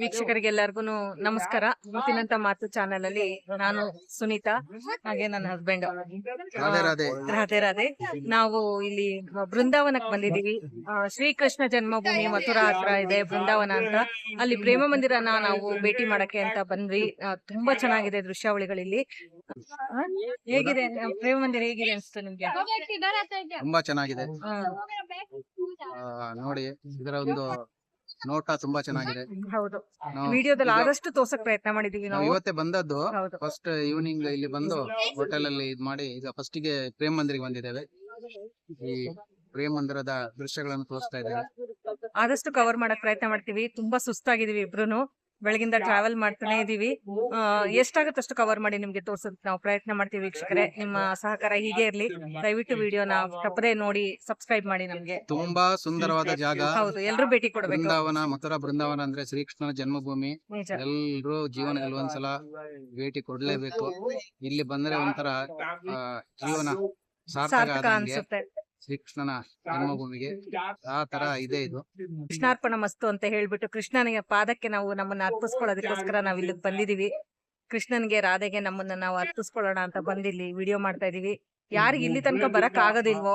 ವೀಕ್ಷಕರಿಗೆಲ್ಲರಿಗೂ ನಮಸ್ಕಾರ. ಮುತ್ತಿನಂತ ಮಾತು ಚಾನೆಲ್ ಅಲ್ಲಿ ನಾನು ಸುನೀತಾ ಹಾಗೆ ನನ್ನ ಹಸ್ಬೆಂಡ್. ರಾಧೆ ರಾಧೆ. ನಾವು ಇಲ್ಲಿ ಬೃಂದಾವನಕ್ಕೆ ಬಂದಿದೀವಿ ಶ್ರೀಕೃಷ್ಣ ಜನ್ಮಭೂಮಿ ಮಥುರಾ ಹತ್ರ ಇದೆ ಬೃಂದಾವನ ಅಂತ. ಅಲ್ಲಿ ಪ್ರೇಮ ಮಂದಿರನ ನಾವು ಭೇಟಿ ಮಾಡಕ್ಕೆ ಅಂತ ಬಂದ್ವಿ. ತುಂಬಾ ಚೆನ್ನಾಗಿದೆ ದೃಶ್ಯಾವಳಿಗಳಲ್ಲಿ. ಹೇಗಿದೆ ಪ್ರೇಮ ಮಂದಿರ ಹೇಗಿದೆ ಅನ್ಸ್ತು ನಿಮ್ಗೆ? ತುಂಬಾ ಚೆನ್ನಾಗಿದೆ. ನೋಡಿ ಇದರ ಒಂದು ನೋಟ ತುಂಬಾ ಚೆನ್ನಾಗಿದೆ. ಹೌದು. ನಾವು ವಿಡಿಯೋದಲ್ಲಿ ಇದು- ಆದಷ್ಟು ತೋರ್ಸಕ್ ಪ್ರಯತ್ನ ಮಾಡಿದೀವಿ ನಾವು ನಾವು. ಇವತ್ತೇ ಬಂದದ್ದು ಹೌದು. ಫಸ್ಟ್ ಈವ್ನಿಂಗ್ ಇಲ್ಲಿ ಬಂದು ಹೋಟೆಲ್ ಅಲ್ಲಿ ಇದ್ ಮಾಡಿ ಈಗ ಫಸ್ಟ್ಗೆ ಪ್ರೇಮ್ ಮಂದಿರಿಗೆ ಬಂದಿದ್ದೇವೆ. ಈ ಪ್ರೇಮ್ ಮಂದಿರದ ದೃಶ್ಯಗಳನ್ನು ತೋರಿಸ್ತಾ ಇದ್ದೇವೆ. ಆದಷ್ಟು ಕವರ್ ಮಾಡಕ್ ಪ್ರಯತ್ನ ಮಾಡ್ತೀವಿ. ತುಂಬಾ ಸುಸ್ತಾಗಿದೀವಿ ಇಬ್ರುನು. ಬೆಳಗಿಂದ ಟ್ರಾವೆಲ್ ಮಾಡ್ತಾನೆ ಇದೀವಿ. ಎಷ್ಟಾಗುತ್ತೆ ಎಷ್ಟಾಗತ್ತೆ ಅಷ್ಟು ಕವರ್ ಮಾಡಿ ನಿಮ್ಗೆ ತೋರ್ಸಕ್ ನಾವು ಪ್ರಯತ್ನ ಮಾಡ್ತೀವಿ ವೀಕ್ಷಕರೇ. ನಿಮ್ಮ ಸಹಕಾರ ಹೀಗೆ ಇರ್ಲಿ. ದಯವಿಟ್ಟು ವಿಡಿಯೋನ ತಪ್ಪದೇ ನೋಡಿ ಸಬ್ಸ್ಕ್ರೈಬ್ ಮಾಡಿ ನಮ್ಗೆ. ತುಂಬಾ ಸುಂದರವಾದ ಜಾಗ. ಹೌದು ಎಲ್ರು ಭೇಟಿ ಕೊಡ್ಬೇಕು. ಬೃಂದಾವನ ಮಥುರ ಬೃಂದಾವನ ಅಂದ್ರೆ ಶ್ರೀಕೃಷ್ಣನ ಜನ್ಮಭೂಮಿ. ಎಲ್ಲರೂ ಎಲ್ರು ಜೀವನದಲ್ಲಿ ಒಂದ್ಸಲ ಭೇಟಿ ಕೊಡ್ಲೇಬೇಕು. ಇಲ್ಲಿ ಬಂದ್ರೆ ಒಂಥರ ಆ, ಜೀವನ ಸಾರ್ಥಕ ಅನ್ಸುತ್ತೆ. ಶ್ರೀಕೃಷ್ಣನ ಜನ್ಮಭೂಮಿಗೆ ಆ ತರ ಇದೆ ಇದು. ಕೃಷ್ಣಾರ್ಪಣ ಮಸ್ತು ಅಂತ ಹೇಳ್ಬಿಟ್ಟು ಕೃಷ್ಣನಿಗೆ ಪಾದಕ್ಕೆ ನಾವು ನಮ್ಮನ್ನ ಅರ್ಪಿಸ್ಕೊಳ್ಳೋದಕ್ಕೋಸ್ಕರ ನಾವ್ ಇಲ್ಲಿ ಬಂದಿದೀವಿ. ಕೃಷ್ಣನ್ಗೆ ರಾಧೆಗೆ ನಮ್ಮನ್ನ ನಾವು ಅರ್ಪಿಸ್ಕೊಳ್ಳೋಣ ಅಂತ ಬಂದಿಲ್ಲಿ ವಿಡಿಯೋ ಮಾಡ್ತಾ ಇದೀವಿ. ಯಾರಿಗೆ ಇಲ್ಲಿ ತನಕ ಬರಕ್ ಆಗೋದಿಲ್ವೋ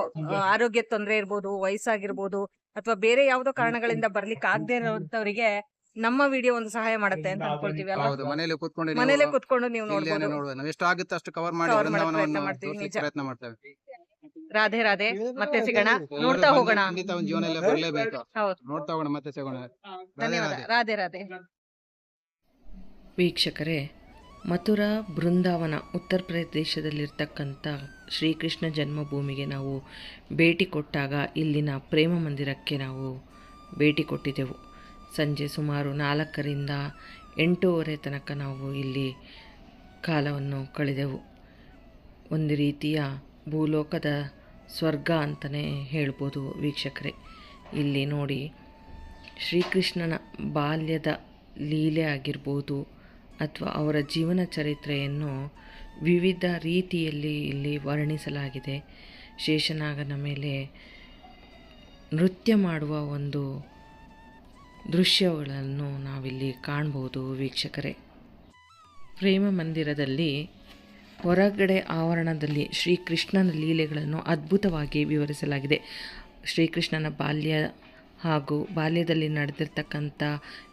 ಆರೋಗ್ಯ ತೊಂದ್ರೆ ಇರ್ಬೋದು ವಯಸ್ಸಾಗಿರ್ಬೋದು ಅಥವಾ ಬೇರೆ ಯಾವ್ದೋ ಕಾರಣಗಳಿಂದ ಬರ್ಲಿಕ್ಕೆ ಆಗದೆ ಇರೋಂತವ್ರಿಗೆ ನಮ್ಮ ವಿಡಿಯೋ ಒಂದು ಸಹಾಯ ಮಾಡುತ್ತೆ ಅಂತ ಅನ್ಕೊಳ್ತೀವಿ ಹೌದು ಮನೇಲಿ ಕೂತ್ಕೊಂಡು ಮನೇಲೆ ನೀವು ಕುತ್ಕೊಂಡು ನೀವು ನೋಡ್ಬೋದು. ನಾವು ಎಷ್ಟು ಆಗುತ್ತೆ ಅಷ್ಟು ಕವರ್ ಮಾಡಿ ಪ್ರಯತ್ನ ಮಾಡ್ತೀವಿ, ಪ್ರಯತ್ನ ಮಾಡ್ತೇವೆ. ರಾಧೆ ರಾಧೆ. ಮತ್ತೆ ಸಿಗೋಣ. ನೋಡ್ತಾ ಹೋಗೋಣ. ಖಂಡಿತ ಒಂದು ಜೀವನದಲ್ಲಿ ಬರ್ಲೇಬೇಕು. ಹೌದು. ನೋಡ್ತಾ ಹೋಗೋಣ ಮತ್ತೆ ಸಿಗೋಣ. ಧನ್ಯವಾದ ರಾಧೆ ರಾಧೆ ರಾಧೆ. ವೀಕ್ಷಕರೇ ಮಥುರಾ ಬೃಂದಾವನ ಉತ್ತರ ಪ್ರದೇಶದಲ್ಲಿರ್ತಕ್ಕಂಥ ಶ್ರೀಕೃಷ್ಣ ಜನ್ಮಭೂಮಿಗೆ ನಾವು ಭೇಟಿ ಕೊಟ್ಟಾಗ ಇಲ್ಲಿನ ಪ್ರೇಮ ಮಂದಿರಕ್ಕೆ ನಾವು ಭೇಟಿ ಕೊಟ್ಟಿದ್ದೆವು. ಸಂಜೆ ಸುಮಾರು ನಾಲ್ಕರಿಂದ ಎಂಟೂವರೆ ತನಕ ನಾವು ಇಲ್ಲಿ ಕಾಲವನ್ನು ಕಳೆದೆವು. ಒಂದು ರೀತಿಯ ಭೂಲೋಕದ ಸ್ವರ್ಗ ಅಂತಲೇ ಹೇಳ್ಬೋದು ವೀಕ್ಷಕರೇ. ಇಲ್ಲಿ ನೋಡಿ, ಶ್ರೀಕೃಷ್ಣನ ಬಾಲ್ಯದ ಲೀಲೆ ಆಗಿರ್ಬೋದು ಅಥವಾ ಅವರ ಜೀವನ ಚರಿತ್ರೆಯನ್ನು ವಿವಿಧ ರೀತಿಯಲ್ಲಿ ಇಲ್ಲಿ ವರ್ಣಿಸಲಾಗಿದೆ. ಶೇಷನಾಗನ ಮೇಲೆ ನೃತ್ಯ ಮಾಡುವ ಒಂದು ದೃಶ್ಯಗಳನ್ನು ನಾವಿಲ್ಲಿ ಕಾಣ್ಬೋದು ವೀಕ್ಷಕರೇ. ಪ್ರೇಮ ಮಂದಿರದಲ್ಲಿ ಹೊರಗಡೆ ಆವರಣದಲ್ಲಿ ಶ್ರೀಕೃಷ್ಣನ ಲೀಲೆಗಳನ್ನು ಅದ್ಭುತವಾಗಿ ವಿವರಿಸಲಾಗಿದೆ. ಶ್ರೀಕೃಷ್ಣನ ಬಾಲ್ಯ ಹಾಗೂ ಬಾಲ್ಯದಲ್ಲಿ ನಡೆದಿರ್ತಕ್ಕಂಥ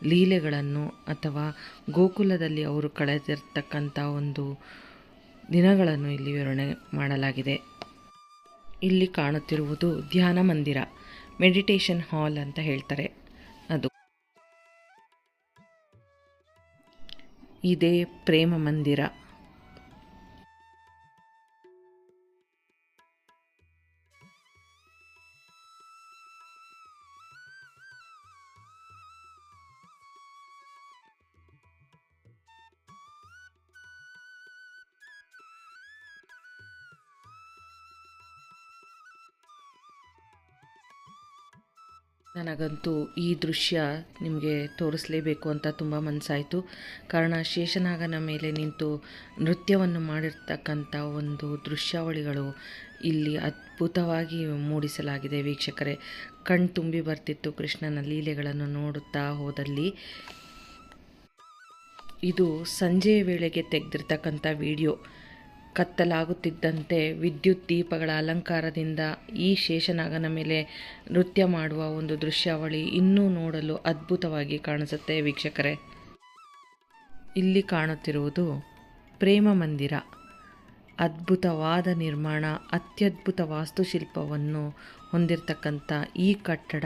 ಲೀಲೆಗಳನ್ನು ಅಥವಾ ಗೋಕುಲದಲ್ಲಿ ಅವರು ಕಳೆದಿರ್ತಕ್ಕಂಥ ಒಂದು ದಿನಗಳನ್ನು ಇಲ್ಲಿ ವಿವರಣೆ ಮಾಡಲಾಗಿದೆ. ಇಲ್ಲಿ ಕಾಣುತ್ತಿರುವುದು ಧ್ಯಾನ ಮಂದಿರ, ಮೆಡಿಟೇಷನ್ ಹಾಲ್ ಅಂತ ಹೇಳ್ತಾರೆ ಅದು. ಇದೇ ಪ್ರೇಮ ಮಂದಿರ. ನನಗಂತೂ ಈ ದೃಶ್ಯ ನಿಮಗೆ ತೋರಿಸಲೇಬೇಕು ಅಂತ ತುಂಬ ಮನಸ್ಸಾಯಿತು. ಕಾರಣ ಶೇಷನಾಗನ ಮೇಲೆ ನಿಂತು ನೃತ್ಯವನ್ನು ಮಾಡಿರ್ತಕ್ಕಂಥ ಒಂದು ದೃಶ್ಯಾವಳಿಗಳು ಇಲ್ಲಿ ಅದ್ಭುತವಾಗಿ ಮೂಡಿಸಲಾಗಿದೆ ವೀಕ್ಷಕರೇ. ಕಣ್ ತುಂಬಿ ಬರ್ತಿತ್ತು ಕೃಷ್ಣನ ಲೀಲೆಗಳನ್ನು ನೋಡುತ್ತಾ ಹೋದಲ್ಲಿ. ಇದು ಸಂಜೆಯ ವೇಳೆಗೆ ತೆಗೆದಿರ್ತಕ್ಕಂಥ ವಿಡಿಯೋ. ಕತ್ತಲಾಗುತ್ತಿದ್ದಂತೆ ವಿದ್ಯುತ್ ದೀಪಗಳ ಅಲಂಕಾರದಿಂದ ಈ ಶೇಷನಾಗನ ಮೇಲೆ ನೃತ್ಯ ಮಾಡುವ ಒಂದು ದೃಶ್ಯಾವಳಿ ಇನ್ನೂ ನೋಡಲು ಅದ್ಭುತವಾಗಿ ಕಾಣಿಸುತ್ತೆ ವೀಕ್ಷಕರೇ. ಇಲ್ಲಿ ಕಾಣುತ್ತಿರುವುದು ಪ್ರೇಮ ಮಂದಿರ. ಅದ್ಭುತವಾದ ನಿರ್ಮಾಣ, ಅತ್ಯದ್ಭುತ ವಾಸ್ತುಶಿಲ್ಪವನ್ನು ಹೊಂದಿರತಕ್ಕಂಥ ಈ ಕಟ್ಟಡ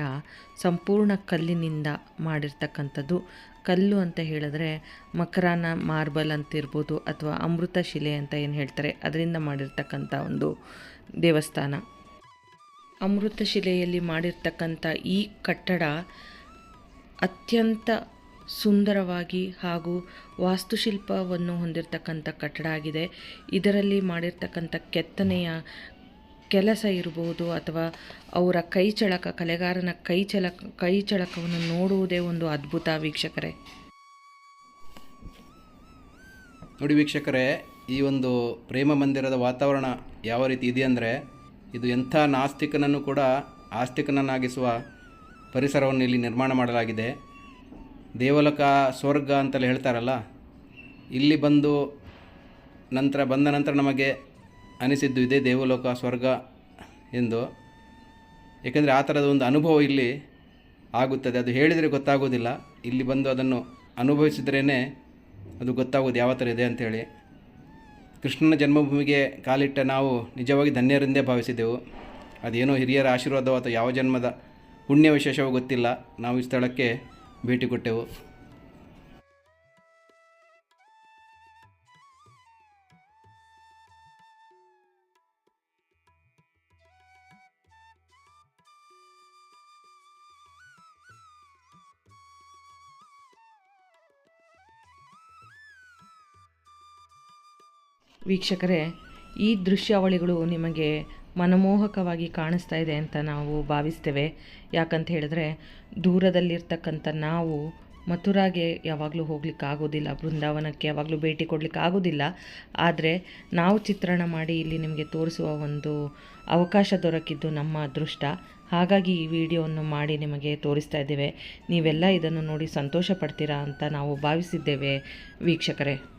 ಸಂಪೂರ್ಣ ಕಲ್ಲಿನಿಂದ ಮಾಡಿರ್ತಕ್ಕಂಥದ್ದು ಕಲ್ಲು ಅಂತ ಹೇಳಿದ್ರೆ ಮಕರಾನ ಮಾರ್ಬಲ್ ಅಂತಿರ್ಬೋದು ಅಥವಾ ಅಮೃತ ಶಿಲೆ ಅಂತ ಏನು ಹೇಳ್ತಾರೆ, ಅದರಿಂದ ಮಾಡಿರ್ತಕ್ಕಂಥ ಒಂದು ದೇವಸ್ಥಾನ. ಅಮೃತ ಶಿಲೆಯಲ್ಲಿ ಮಾಡಿರ್ತಕ್ಕಂಥ ಈ ಕಟ್ಟಡ ಅತ್ಯಂತ ಸುಂದರವಾಗಿ ಹಾಗೂ ವಾಸ್ತುಶಿಲ್ಪವನ್ನು ಹೊಂದಿರತಕ್ಕಂಥ ಕಟ್ಟಡ ಆಗಿದೆ. ಇದರಲ್ಲಿ ಮಾಡಿರ್ತಕ್ಕಂಥ ಕೆತ್ತನೆಯ ಕೆಲಸ ಇರ್ಬೋದು ಅಥವಾ ಅವರ ಕೈ ಚಳಕ, ಕಲೆಗಾರನ ಕೈ ಚಳಕ, ಕೈ ಚಳಕವನ್ನು ನೋಡುವುದೇ ಒಂದು ಅದ್ಭುತ ವೀಕ್ಷಕರೇ. ನೋಡಿ ವೀಕ್ಷಕರೇ, ಈ ಒಂದು ಪ್ರೇಮ ಮಂದಿರದ ವಾತಾವರಣ ಯಾವ ರೀತಿ ಇದೆ ಅಂದರೆ, ಇದು ಎಂಥ ನಾಸ್ತಿಕನನ್ನು ಕೂಡ ಆಸ್ತಿಕನನ್ನಾಗಿಸುವ ಪರಿಸರವನ್ನು ಇಲ್ಲಿ ನಿರ್ಮಾಣ ಮಾಡಲಾಗಿದೆ. ದೇವಲಕ, ಸ್ವರ್ಗ ಅಂತಲೇ ಹೇಳ್ತಾರಲ್ಲ, ಇಲ್ಲಿ ಬಂದು ನಂತರ ಬಂದ ನಂತರ ನಮಗೆ ಅನಿಸಿದ್ದು ಇದೇ ದೇವಲೋಕ ಸ್ವರ್ಗ ಎಂದು. ಏಕೆಂದರೆ ಆ ಥರದ ಒಂದು ಅನುಭವ ಇಲ್ಲಿ ಆಗುತ್ತದೆ. ಅದು ಹೇಳಿದರೆ ಗೊತ್ತಾಗೋದಿಲ್ಲ ಇಲ್ಲಿ ಬಂದು ಅದನ್ನು ಅನುಭವಿಸಿದ್ರೇ ಅದು ಗೊತ್ತಾಗೋದು ಯಾವ ಥರ ಇದೆ ಅಂಥೇಳಿ. ಕೃಷ್ಣನ ಜನ್ಮಭೂಮಿಗೆ ಕಾಲಿಟ್ಟ ನಾವು ನಿಜವಾಗಿ ಧನ್ಯರೆಂದೇ ಭಾವಿಸಿದೆವು. ಅದೇನೋ ಹಿರಿಯರ ಆಶೀರ್ವಾದವೋ ಅಥವಾ ಯಾವ ಜನ್ಮದ ಪುಣ್ಯ ವಿಶೇಷವೋ ಗೊತ್ತಿಲ್ಲ. ನಾವು ಈ ಸ್ಥಳಕ್ಕೆ ಭೇಟಿ ಕೊಟ್ಟೆವು. ವೀಕ್ಷಕರೇ, ಈ ದೃಶ್ಯಾವಳಿಗಳು ನಿಮಗೆ ಮನಮೋಹಕವಾಗಿ ಕಾಣಿಸ್ತಾ ಇದೆ ಅಂತ ನಾವು ಭಾವಿಸ್ತೇವೆ. ಯಾಕಂತ ಹೇಳಿದ್ರೆ, ದೂರದಲ್ಲಿರ್ತಕ್ಕಂಥ ನಾವು ಮಥುರಾಗೆ ಯಾವಾಗಲೂ ಹೋಗ್ಲಿಕ್ಕೆ ಆಗೋದಿಲ್ಲ ಬೃಂದಾವನಕ್ಕೆ ಯಾವಾಗಲೂ ಭೇಟಿ ಕೊಡಲಿಕ್ಕೆ ಆಗೋದಿಲ್ಲ ಆದರೆ, ನಾವು ಚಿತ್ರಣ ಮಾಡಿ ಇಲ್ಲಿ ನಿಮಗೆ ತೋರಿಸುವ ಒಂದು ಅವಕಾಶ ದೊರಕಿದ್ದು ನಮ್ಮ ಅದೃಷ್ಟ. ಹಾಗಾಗಿ ಈ ವಿಡಿಯೋವನ್ನು ಮಾಡಿ ನಿಮಗೆ ತೋರಿಸ್ತಾ ಇದ್ದೇವೆ. ನೀವೆಲ್ಲ ಇದನ್ನು ನೋಡಿ ಸಂತೋಷ ಪಡ್ತೀರಾ ಅಂತ ನಾವು ಭಾವಿಸಿದ್ದೇವೆ ವೀಕ್ಷಕರೇ.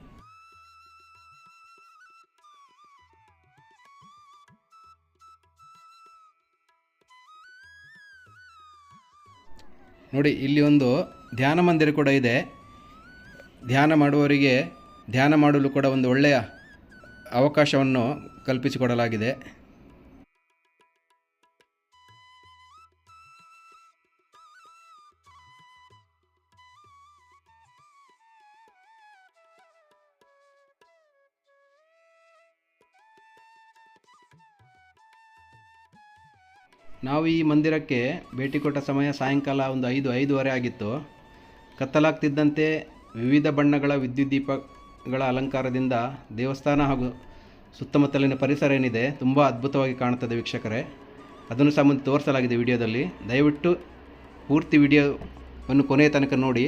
ನೋಡಿ, ಇಲ್ಲಿ ಒಂದು ಧ್ಯಾನ ಮಂದಿರ ಕೂಡ ಇದೆ. ಧ್ಯಾನ ಮಾಡುವವರಿಗೆ ಧ್ಯಾನ ಮಾಡಲು ಕೂಡ ಒಂದು ಒಳ್ಳೆಯ ಅವಕಾಶವನ್ನು ಕಲ್ಪಿಸಿಕೊಡಲಾಗಿದೆ. ನಾವು ಈ ಮಂದಿರಕ್ಕೆ ಭೇಟಿ ಕೊಟ್ಟ ಸಮಯ ಸಾಯಂಕಾಲ ಒಂದು ಐದು, ಐದೂವರೆ ಆಗಿತ್ತು. ಕತ್ತಲಾಗ್ತಿದ್ದಂತೆ ವಿವಿಧ ಬಣ್ಣಗಳ ವಿದ್ಯುತ್ ದೀಪಗಳ ಅಲಂಕಾರದಿಂದ ದೇವಸ್ಥಾನ ಹಾಗೂ ಸುತ್ತಮುತ್ತಲಿನ ಪರಿಸರ ಏನಿದೆ ತುಂಬ ಅದ್ಭುತವಾಗಿ ಕಾಣುತ್ತದೆ ವೀಕ್ಷಕರೇ. ಅದನ್ನು ಸಂಬಂಧ ತೋರಿಸಲಾಗಿದೆ ವಿಡಿಯೋದಲ್ಲಿ. ದಯವಿಟ್ಟು ಪೂರ್ತಿ ವಿಡಿಯೋವನ್ನು ಕೊನೆಯ ತನಕ ನೋಡಿ.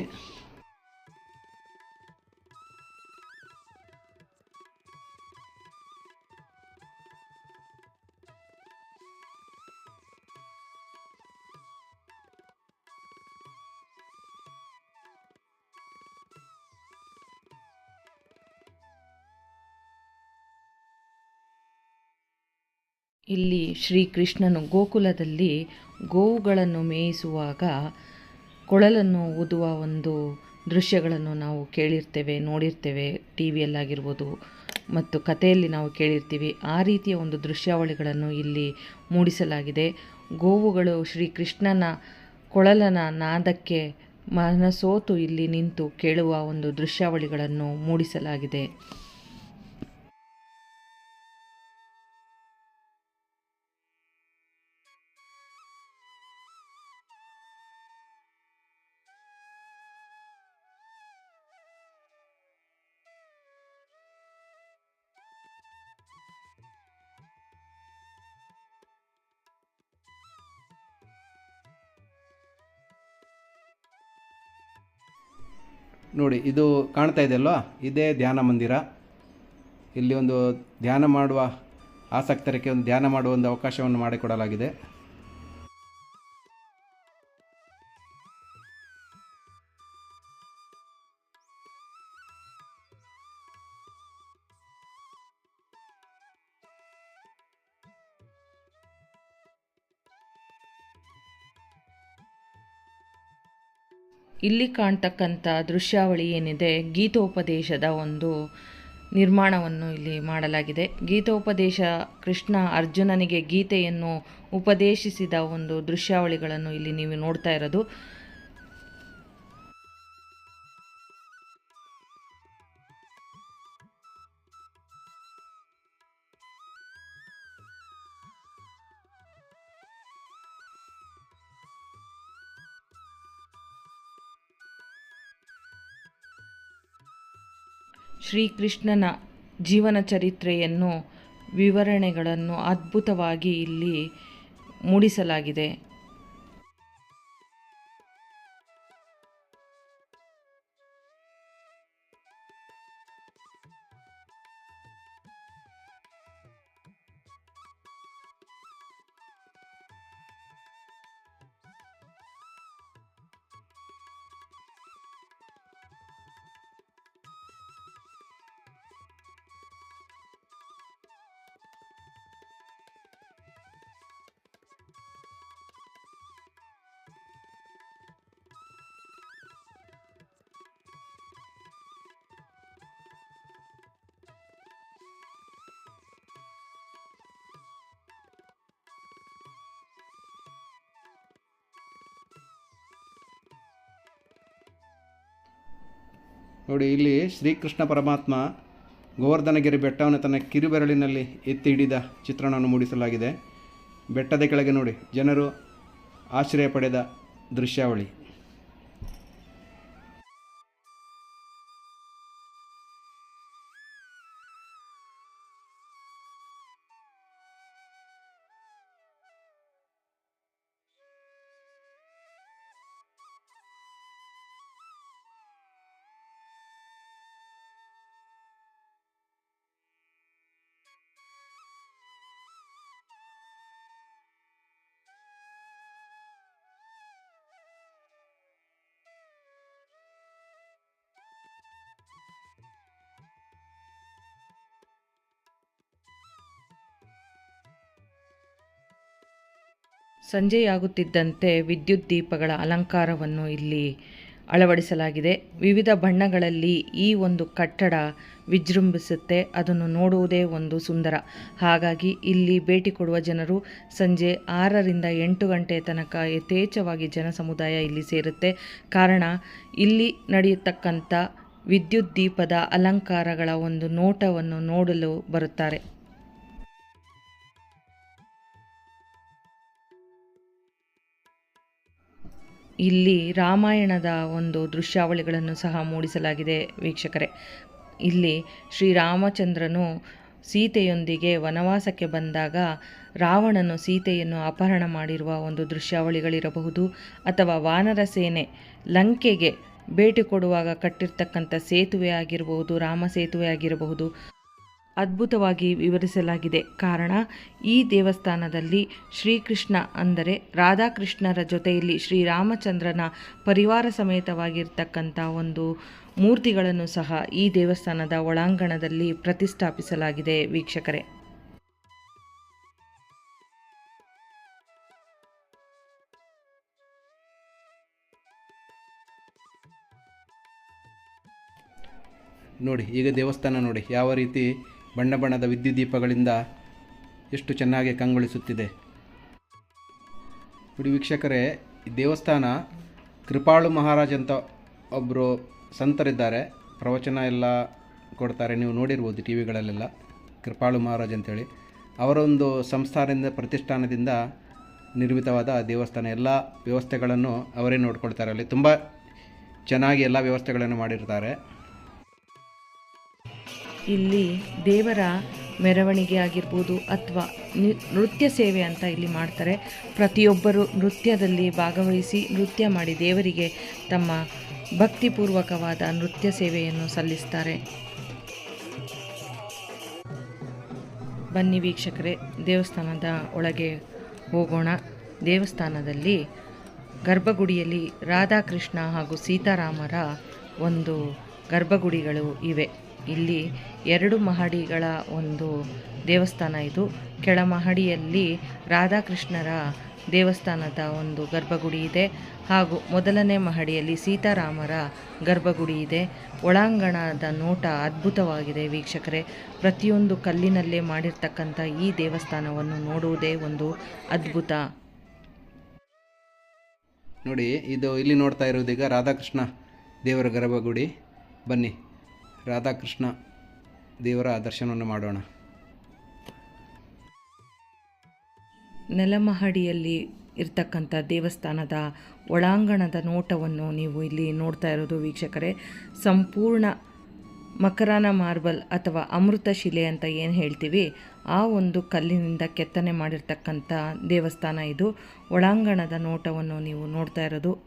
ಇಲ್ಲಿ ಶ್ರೀಕೃಷ್ಣನು ಗೋಕುಲದಲ್ಲಿ ಗೋವುಗಳನ್ನು ಮೇಯಿಸುವಾಗ ಕೊಳಲನ್ನು ಊದುವ ಒಂದು ದೃಶ್ಯಗಳನ್ನು ನಾವು ಕೇಳಿರ್ತೇವೆ, ನೋಡಿರ್ತೇವೆ ಟಿ ವಿಯಲ್ಲಾಗಿರ್ಬೋದು ಮತ್ತು ಕಥೆಯಲ್ಲಿ ನಾವು ಕೇಳಿರ್ತೀವಿ. ಆ ರೀತಿಯ ಒಂದು ದೃಶ್ಯಾವಳಿಗಳನ್ನು ಇಲ್ಲಿ ಮೂಡಿಸಲಾಗಿದೆ. ಗೋವುಗಳು ಶ್ರೀಕೃಷ್ಣನ ಕೊಳಲನ ನಾದಕ್ಕೆ ಮನಸೋತು ಇಲ್ಲಿ ನಿಂತು ಕೇಳುವ ಒಂದು ದೃಶ್ಯಾವಳಿಗಳನ್ನು ಮೂಡಿಸಲಾಗಿದೆ. ನೋಡಿ, ಇದು ಕಾಣ್ತಾ ಇದೆಯಲ್ವಾ? ಇದೇ ಧ್ಯಾನ ಮಂದಿರ. ಇಲ್ಲಿ ಒಂದು ಧ್ಯಾನ ಮಾಡುವ, ಆಸಕ್ತರಿಗೆ ಒಂದು ಧ್ಯಾನ ಮಾಡುವ ಒಂದು ಅವಕಾಶವನ್ನು ಮಾಡಿಕೊಡಲಾಗಿದೆ. ಇಲ್ಲಿ ಕಾಣ್ತಕ್ಕಂಥ ದೃಶ್ಯಾವಳಿ ಏನಿದೆ, ಗೀತೋಪದೇಶದ ಒಂದು ನಿರ್ಮಾಣವನ್ನು ಇಲ್ಲಿ ಮಾಡಲಾಗಿದೆ. ಗೀತೋಪದೇಶ ಕೃಷ್ಣ ಅರ್ಜುನನಿಗೆ ಗೀತೆಯನ್ನು ಉಪದೇಶಿಸಿದ ಒಂದು ದೃಶ್ಯಾವಳಿಗಳನ್ನು ಇಲ್ಲಿ ನೀವು ನೋಡ್ತಾ ಇರೋದು. ಶ್ರೀಕೃಷ್ಣನ ಜೀವನ ಚರಿತ್ರೆಯನ್ನು ವಿವರಣೆಗಳನ್ನು ಅದ್ಭುತವಾಗಿ ಇಲ್ಲಿ ಮೂಡಿಸಲಾಗಿದೆ. ನೋಡಿ, ಇಲ್ಲಿ ಶ್ರೀಕೃಷ್ಣ ಪರಮಾತ್ಮ ಗೋವರ್ಧನಗಿರಿ ಬೆಟ್ಟವನ್ನು ತನ್ನ ಕಿರುಬೆರಳಿನಲ್ಲಿ ಎತ್ತಿ ಹಿಡಿದ ಚಿತ್ರಣವನ್ನು ಮೂಡಿಸಲಾಗಿದೆ. ಬೆಟ್ಟದ ಕೆಳಗೆ ನೋಡಿ, ಜನರು ಆಶ್ರಯ ಪಡೆದ ದೃಶ್ಯಾವಳಿ. ಸಂಜೆಯಾಗುತ್ತಿದ್ದಂತೆ ವಿದ್ಯುತ್ ದೀಪಗಳ ಅಲಂಕಾರವನ್ನು ಇಲ್ಲಿ ಅಳವಡಿಸಲಾಗಿದೆ. ವಿವಿಧ ಬಣ್ಣಗಳಲ್ಲಿ ಈ ಒಂದು ಕಟ್ಟಡ ವಿಜೃಂಭಿಸುತ್ತೆ. ಅದನ್ನು ನೋಡುವುದೇ ಒಂದು ಸುಂದರ. ಹಾಗಾಗಿ ಇಲ್ಲಿ ಭೇಟಿ ಕೊಡುವ ಜನರು ಸಂಜೆ ಆರರಿಂದ ಎಂಟು ಗಂಟೆ ತನಕ ಯಥೇಚ್ಛವಾಗಿ ಜನ ಸಮುದಾಯ ಇಲ್ಲಿ ಸೇರುತ್ತೆ. ಕಾರಣ, ಇಲ್ಲಿ ನಡೆಯತಕ್ಕಂಥ ವಿದ್ಯುತ್ ದೀಪದ ಅಲಂಕಾರಗಳ ಒಂದು ನೋಟವನ್ನು ನೋಡಲು ಬರುತ್ತಾರೆ. ಇಲ್ಲಿ ರಾಮಾಯಣದ ಒಂದು ದೃಶ್ಯಾವಳಿಗಳನ್ನು ಸಹ ಮೂಡಿಸಲಾಗಿದೆ ವೀಕ್ಷಕರೇ. ಇಲ್ಲಿ ಶ್ರೀರಾಮಚಂದ್ರನು ಸೀತೆಯೊಂದಿಗೆ ವನವಾಸಕ್ಕೆ ಬಂದಾಗ ರಾವಣನು ಸೀತೆಯನ್ನು ಅಪಹರಣ ಮಾಡಿರುವ ಒಂದು ದೃಶ್ಯಾವಳಿಗಳಿರಬಹುದು ಅಥವಾ ವಾನರ ಸೇನೆ ಲಂಕೆಗೆ ಭೇಟಿ ಕೊಡುವಾಗ ಕಟ್ಟಿರ್ತಕ್ಕಂಥ ಸೇತುವೆ ಆಗಿರಬಹುದು ರಾಮ ಸೇತುವೆ ಆಗಿರಬಹುದು. ಅದ್ಭುತವಾಗಿ ವಿವರಿಸಲಾಗಿದೆ. ಕಾರಣ, ಈ ದೇವಸ್ಥಾನದಲ್ಲಿ ಶ್ರೀಕೃಷ್ಣ ಅಂದರೆ ರಾಧಾಕೃಷ್ಣರ ಜೊತೆಯಲ್ಲಿ ಶ್ರೀರಾಮಚಂದ್ರನ ಪರಿವಾರ ಸಮೇತವಾಗಿರ್ತಕ್ಕಂಥ ಒಂದು ಮೂರ್ತಿಗಳನ್ನು ಸಹ ಈ ದೇವಸ್ಥಾನದ ಒಳಾಂಗಣದಲ್ಲಿ ಪ್ರತಿಷ್ಠಾಪಿಸಲಾಗಿದೆ ವೀಕ್ಷಕರೇ. ನೋಡಿ, ಈಗ ದೇವಸ್ಥಾನ ನೋಡಿ, ಯಾವ ರೀತಿ ಬಣ್ಣ ಬಣ್ಣದ ವಿದ್ಯುತ್ ದೀಪಗಳಿಂದ ಎಷ್ಟು ಚೆನ್ನಾಗಿ ಕಂಗೊಳಿಸುತ್ತಿದೆ. ನೋಡಿ ವೀಕ್ಷಕರೇ, ಈ ದೇವಸ್ಥಾನ ಕೃಪಾಳು ಮಹಾರಾಜ್ ಅಂತ ಒಬ್ಬರು ಸಂತರಿದ್ದಾರೆ. ಪ್ರವಚನ ಎಲ್ಲ ಕೊಡ್ತಾರೆ, ನೀವು ನೋಡಿರ್ಬೋದು ಟಿ ವಿಗಳಲ್ಲೆಲ್ಲ. ಕೃಪಾಳು ಮಹಾರಾಜ್ ಅಂತೇಳಿ. ಅವರೊಂದು ಸಂಸ್ಥಾನದಿಂದ, ಪ್ರತಿಷ್ಠಾನದಿಂದ ನಿರ್ಮಿತವಾದ ದೇವಸ್ಥಾನ. ಎಲ್ಲ ವ್ಯವಸ್ಥೆಗಳನ್ನು ಅವರೇ ನೋಡ್ಕೊಳ್ತಾರೆ ಅಲ್ಲಿ. ತುಂಬ ಚೆನ್ನಾಗಿ ಎಲ್ಲ ವ್ಯವಸ್ಥೆಗಳನ್ನು ಮಾಡಿರ್ತಾರೆ. ಇಲ್ಲಿ ದೇವರ ಮೆರವಣಿಗೆ ಆಗಿರ್ಬೋದು ಅಥವಾ ನೃತ್ಯ ಸೇವೆ ಅಂತ ಇಲ್ಲಿ ಮಾಡ್ತಾರೆ. ಪ್ರತಿಯೊಬ್ಬರು ನೃತ್ಯದಲ್ಲಿ ಭಾಗವಹಿಸಿ ನೃತ್ಯ ಮಾಡಿ ದೇವರಿಗೆ ತಮ್ಮ ಭಕ್ತಿಪೂರ್ವಕವಾದ ನೃತ್ಯ ಸೇವೆಯನ್ನು ಸಲ್ಲಿಸ್ತಾರೆ. ಬನ್ನಿ ವೀಕ್ಷಕರೇ, ದೇವಸ್ಥಾನದ ಒಳಗೆ ಹೋಗೋಣ. ದೇವಸ್ಥಾನದಲ್ಲಿ ಗರ್ಭಗುಡಿಯಲ್ಲಿ ರಾಧಾಕೃಷ್ಣ ಹಾಗೂ ಸೀತಾರಾಮರ ಒಂದು ಗರ್ಭಗುಡಿಗಳು ಇವೆ. ಇಲ್ಲಿ ಎರಡು ಮಹಡಿಗಳ ಒಂದು ದೇವಸ್ಥಾನ ಇದು. ಕೆಳ ಮಹಡಿಯಲ್ಲಿ ರಾಧಾಕೃಷ್ಣರ ದೇವಸ್ಥಾನದ ಒಂದು ಗರ್ಭಗುಡಿ ಇದೆ. ಹಾಗೂ ಮೊದಲನೇ ಮಹಡಿಯಲ್ಲಿ ಸೀತಾರಾಮರ ಗರ್ಭಗುಡಿ ಇದೆ. ಒಳಾಂಗಣದ ನೋಟ ಅದ್ಭುತವಾಗಿದೆ ವೀಕ್ಷಕರೇ. ಪ್ರತಿಯೊಂದು ಕಲ್ಲಿನಲ್ಲೇ ಮಾಡಿರ್ತಕ್ಕಂಥ ಈ ದೇವಸ್ಥಾನವನ್ನು ನೋಡುವುದೇ ಒಂದು ಅದ್ಭುತ. ನೋಡಿ, ಇದು ಇಲ್ಲಿ ನೋಡ್ತಾ ಇರೋದೀಗ ರಾಧಾಕೃಷ್ಣ ದೇವರ ಗರ್ಭಗುಡಿ. ಬನ್ನಿ. ರಾಧಾಕೃಷ್ಣ ದೇವರ ದರ್ಶನವನ್ನು ಮಾಡೋಣ. ನೆಲಮಹಡಿಯಲ್ಲಿ ಇರ್ತಕ್ಕಂಥ ದೇವಸ್ಥಾನದ ಒಳಾಂಗಣದ ನೋಟವನ್ನು ನೀವು ಇಲ್ಲಿ ನೋಡ್ತಾ ಇರೋದು ವೀಕ್ಷಕರೇ. ಸಂಪೂರ್ಣ ಮಕರಾನ ಮಾರ್ಬಲ್ ಅಥವಾ ಅಮೃತ ಶಿಲೆ ಅಂತ ಏನು ಹೇಳ್ತೀವಿ? ಆ ಒಂದು ಕಲ್ಲಿನಿಂದ ಕೆತ್ತನೆ ಮಾಡಿರ್ತಕ್ಕಂಥ ದೇವಸ್ಥಾನ ಇದು. ಒಳಾಂಗಣದ ನೋಟವನ್ನು ನೀವು ನೋಡ್ತಾ ಇರೋದು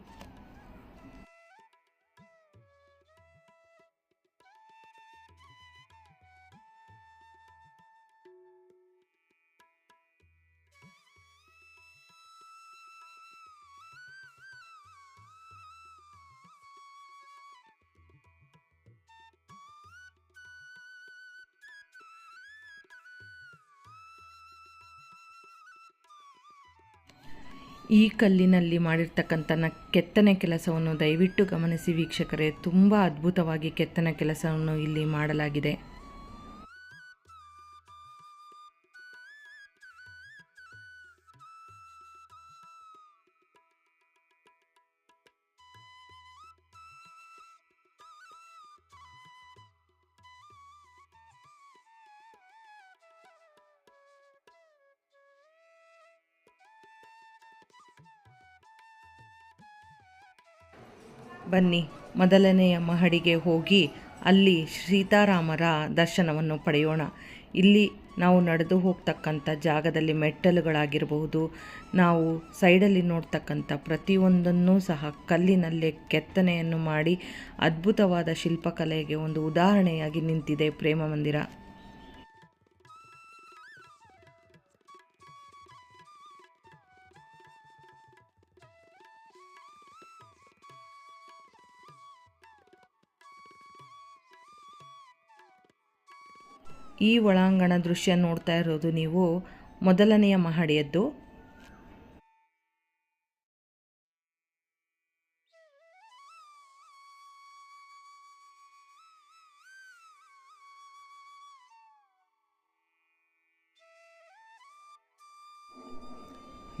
ಈ ಕಲ್ಲಿನಲ್ಲಿ ಮಾಡಿರ್ತಕ್ಕಂಥ ಕೆತ್ತನೆ ಕೆಲಸವನ್ನು ದಯವಿಟ್ಟು ಗಮನಿಸಿ ವೀಕ್ಷಕರೇ. ತುಂಬ ಅದ್ಭುತವಾಗಿ ಕೆತ್ತನೆ ಕೆಲಸವನ್ನು ಇಲ್ಲಿ ಮಾಡಲಾಗಿದೆ. ಬನ್ನಿ. ಮೊದಲನೆಯ ಮಹಡಿಗೆ ಹೋಗಿ ಅಲ್ಲಿ ಸೀತಾರಾಮರ ದರ್ಶನವನ್ನು ಪಡೆಯೋಣ. ಇಲ್ಲಿ ನಾವು ನಡೆದು ಹೋಗ್ತಕ್ಕಂಥ ಜಾಗದಲ್ಲಿ ಮೆಟ್ಟಲುಗಳಾಗಿರಬಹುದು. ನಾವು ಸೈಡಲ್ಲಿ ನೋಡ್ತಕ್ಕಂಥ ಪ್ರತಿಯೊಂದನ್ನೂ ಸಹ ಕಲ್ಲಿನಲ್ಲೇ ಕೆತ್ತನೆಯನ್ನು ಮಾಡಿ ಅದ್ಭುತವಾದ ಶಿಲ್ಪಕಲೆಗೆ ಒಂದು ಉದಾಹರಣೆಯಾಗಿ ನಿಂತಿದೆ ಪ್ರೇಮ ಮಂದಿರ. ಈ ಒಳಾಂಗಣ ದೃಶ್ಯ ನೋಡ್ತಾ ಇರೋದು ನೀವು ಮೊದಲನೆಯ ಮಹಡಿಯದ್ದು.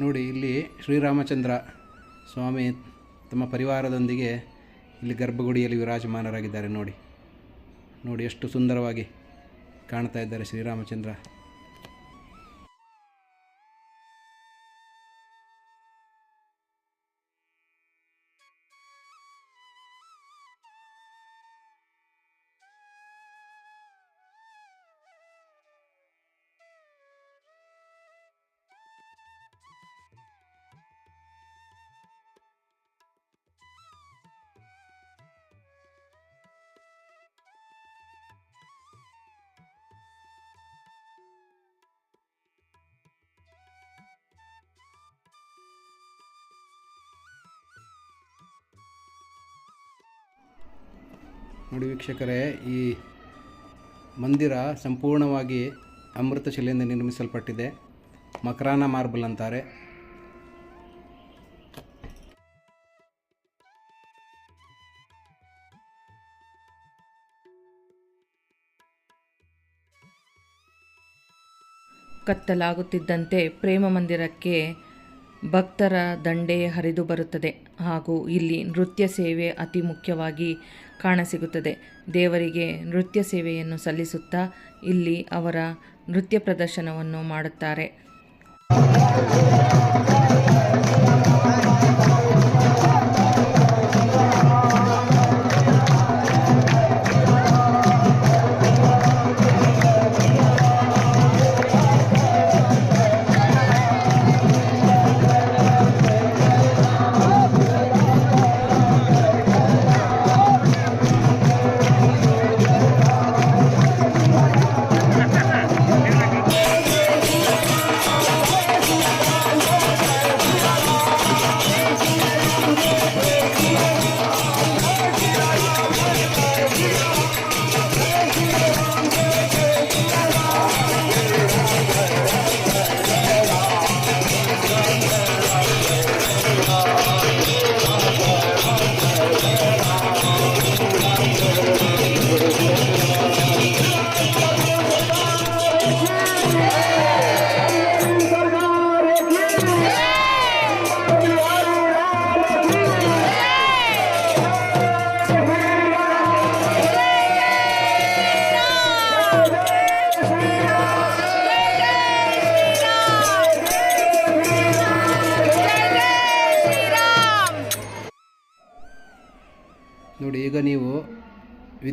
ನೋಡಿ, ಇಲ್ಲಿ ಶ್ರೀರಾಮಚಂದ್ರ ಸ್ವಾಮಿ ತಮ್ಮ ಪರಿವಾರದೊಂದಿಗೆ ಇಲ್ಲಿ ಗರ್ಭಗುಡಿಯಲ್ಲಿ ವಿರಾಜಮಾನರಾಗಿದ್ದಾರೆ ನೋಡಿ. ನೋಡಿ, ಎಷ್ಟು ಸುಂದರವಾಗಿ ಕಾಣ್ತಾ ಇದ್ದಾರೆ ಶ್ರೀರಾಮಚಂದ್ರ ನೋಡಿ ವೀಕ್ಷಕರೇ ಈ ಮಂದಿರ ಸಂಪೂರ್ಣವಾಗಿ ಅಮೃತ ಶಿಲೆಯಿಂದ ನಿರ್ಮಿಸಲ್ಪಟ್ಟಿದೆ. ಮಕರಾನ ಮಾರ್ಬಲ್ ಅಂತಾರೆ. ಕತ್ತಲಾಗುತ್ತಿದ್ದಂತೆ ಪ್ರೇಮ ಮಂದಿರಕ್ಕೆ ಭಕ್ತರ ದಂಡೆ ಹರಿದು ಬರುತ್ತದೆ ಹಾಗೂ ಇಲ್ಲಿ ನೃತ್ಯ ಸೇವೆ ಅತಿ ಮುಖ್ಯವಾಗಿ ಕಾಣಸಿಗುತ್ತದೆ. ದೇವರಿಗೆ ನೃತ್ಯ ಸೇವೆಯನ್ನು ಸಲ್ಲಿಸುತ್ತಾ ಇಲ್ಲಿ ಅವರ ನೃತ್ಯ ಪ್ರದರ್ಶನವನ್ನು ಮಾಡುತ್ತಾರೆ.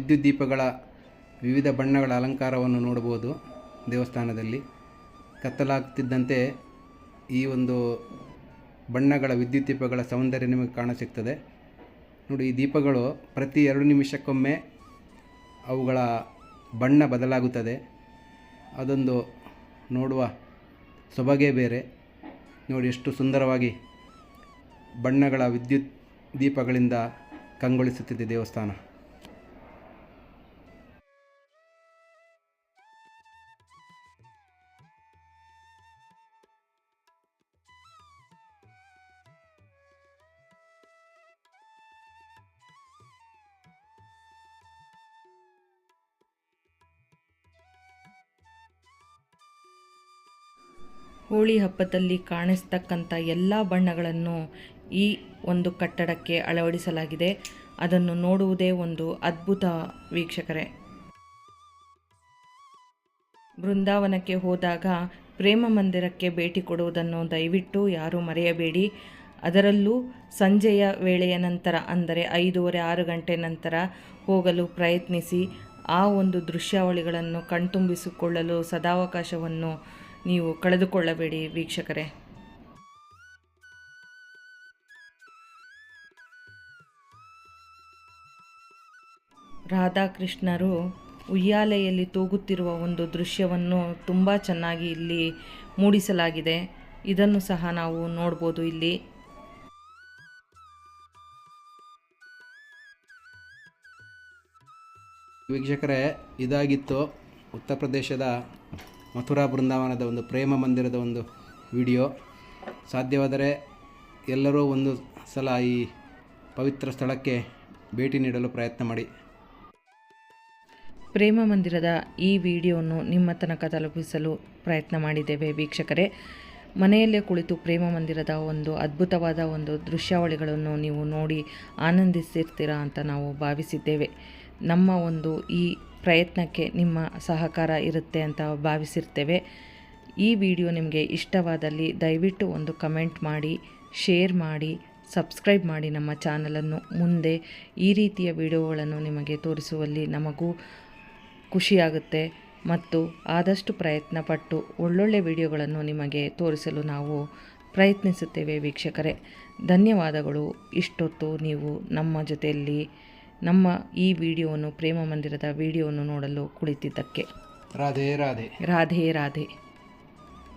ವಿದ್ಯುತ್ ದೀಪಗಳ ವಿವಿಧ ಬಣ್ಣಗಳ ಅಲಂಕಾರವನ್ನು ನೋಡಬಹುದು ದೇವಸ್ಥಾನದಲ್ಲಿ. ಕತ್ತಲಾಗ್ತಿದ್ದಂತೆ ಈ ಒಂದು ಬಣ್ಣಗಳ ವಿದ್ಯುತ್ ದೀಪಗಳ ಸೌಂದರ್ಯ ನಿಮಗೆ ಕಾಣಸಿಗ್ತದೆ. ನೋಡಿ, ಈ ದೀಪಗಳು ಪ್ರತಿ ಎರಡು ನಿಮಿಷಕ್ಕೊಮ್ಮೆ ಅವುಗಳ ಬಣ್ಣ ಬದಲಾಗುತ್ತದೆ. ಅದೊಂದು ನೋಡುವ ಸೊಬಗೆ ಬೇರೆ. ನೋಡಿ, ಎಷ್ಟು ಸುಂದರವಾಗಿ ಬಣ್ಣಗಳ ವಿದ್ಯುತ್ ದೀಪಗಳಿಂದ ಕಂಗೊಳಿಸುತ್ತಿದೆ ದೇವಸ್ಥಾನ. ಹೋಳಿ ಹಬ್ಬದಲ್ಲಿ ಕಾಣಿಸ್ತಕ್ಕಂಥ ಎಲ್ಲ ಬಣ್ಣಗಳನ್ನು ಈ ಒಂದು ಕಟ್ಟಡಕ್ಕೆ ಅಳವಡಿಸಲಾಗಿದೆ. ಅದನ್ನು ನೋಡುವುದೇ ಒಂದು ಅದ್ಭುತ ವೀಕ್ಷಕರೇ. ಬೃಂದಾವನಕ್ಕೆ ಹೋದಾಗ ಪ್ರೇಮ ಮಂದಿರಕ್ಕೆ ಭೇಟಿ ಕೊಡುವುದನ್ನು ದಯವಿಟ್ಟು ಯಾರೂ ಮರೆಯಬೇಡಿ. ಅದರಲ್ಲೂ ಸಂಜೆಯ ವೇಳೆಯ ನಂತರ, ಅಂದರೆ ಐದೂವರೆ ಆರು ಗಂಟೆ ನಂತರ ಹೋಗಲು ಪ್ರಯತ್ನಿಸಿ, ಆ ಒಂದು ದೃಶ್ಯಾವಳಿಗಳನ್ನು ಕಣ್ತುಂಬಿಸಿಕೊಳ್ಳಲು ಸದಾವಕಾಶವನ್ನು ನೀವು ಕಳೆದುಕೊಳ್ಳಬೇಡಿ ವೀಕ್ಷಕರೇ. ರಾಧಾಕೃಷ್ಣರು ಉಯ್ಯಾಲೆಯಲ್ಲಿ ತೂಗುತ್ತಿರುವ ಒಂದು ದೃಶ್ಯವನ್ನು ತುಂಬ ಚೆನ್ನಾಗಿ ಇಲ್ಲಿ ಮೂಡಿಸಲಾಗಿದೆ. ಇದನ್ನು ಸಹ ನಾವು ನೋಡ್ಬೋದು ಇಲ್ಲಿ. ವೀಕ್ಷಕರೇ, ಇದಾಗಿತ್ತು ಉತ್ತರ ಪ್ರದೇಶದ ಮಥುರಾ ಬೃಂದಾವನದ ಒಂದು ಪ್ರೇಮ ಮಂದಿರದ ಒಂದು ವಿಡಿಯೋ. ಸಾಧ್ಯವಾದರೆ ಎಲ್ಲರೂ ಒಂದು ಸಲ ಈ ಪವಿತ್ರ ಸ್ಥಳಕ್ಕೆ ಭೇಟಿ ನೀಡಲು ಪ್ರಯತ್ನ ಮಾಡಿ. ಪ್ರೇಮ ಮಂದಿರದ ಈ ವಿಡಿಯೋವನ್ನು ನಿಮ್ಮ ತನಕ ತಲುಪಿಸಲು ಪ್ರಯತ್ನ ಮಾಡಿದ್ದೇವೆ ವೀಕ್ಷಕರೇ. ಮನೆಯಲ್ಲೇ ಕುಳಿತು ಪ್ರೇಮ ಮಂದಿರದ ಒಂದು ಅದ್ಭುತವಾದ ಒಂದು ದೃಶ್ಯಾವಳಿಗಳನ್ನು ನೀವು ನೋಡಿ ಆನಂದಿಸಿರ್ತೀರಾ ಅಂತ ನಾವು ಭಾವಿಸಿದ್ದೇವೆ. ನಮ್ಮ ಒಂದು ಈ ಪ್ರಯತ್ನಕ್ಕೆ ನಿಮ್ಮ ಸಹಕಾರ ಇರುತ್ತೆ ಅಂತ ಭಾವಿಸಿರ್ತೇವೆ. ಈ ವಿಡಿಯೋ ನಿಮಗೆ ಇಷ್ಟವಾದಲ್ಲಿ ದಯವಿಟ್ಟು ಒಂದು ಕಮೆಂಟ್ ಮಾಡಿ, ಶೇರ್ ಮಾಡಿ, ಸಬ್ಸ್ಕ್ರೈಬ್ ಮಾಡಿ ನಮ್ಮ ಚಾನಲನ್ನು ಮುಂದೆ. ಈ ರೀತಿಯ ವಿಡಿಯೋಗಳನ್ನು ನಿಮಗೆ ತೋರಿಸುವಲ್ಲಿ ನಮಗೂ ಖುಷಿಯಾಗುತ್ತೆ ಮತ್ತು ಆದಷ್ಟು ಪ್ರಯತ್ನ ಪಟ್ಟು ಒಳ್ಳೊಳ್ಳೆ ವಿಡಿಯೋಗಳನ್ನು ನಿಮಗೆ ತೋರಿಸಲು ನಾವು ಪ್ರಯತ್ನಿಸುತ್ತೇವೆ ವೀಕ್ಷಕರೇ. ಧನ್ಯವಾದಗಳು. ಇಷ್ಟೊತ್ತು ನೀವು ನಮ್ಮ ಜೊತೆಯಲ್ಲಿ ನಮ್ಮ ಈ ವಿಡಿಯೋವನ್ನು ಪ್ರೇಮ ಮಂದಿರದ ವಿಡಿಯೋವನ್ನು ನೋಡಲು ಕುಳಿತಿದ್ದಕ್ಕೆ. ರಾಧೆ ರಾಧೆ. ರಾಧೆ ರಾಧೆ.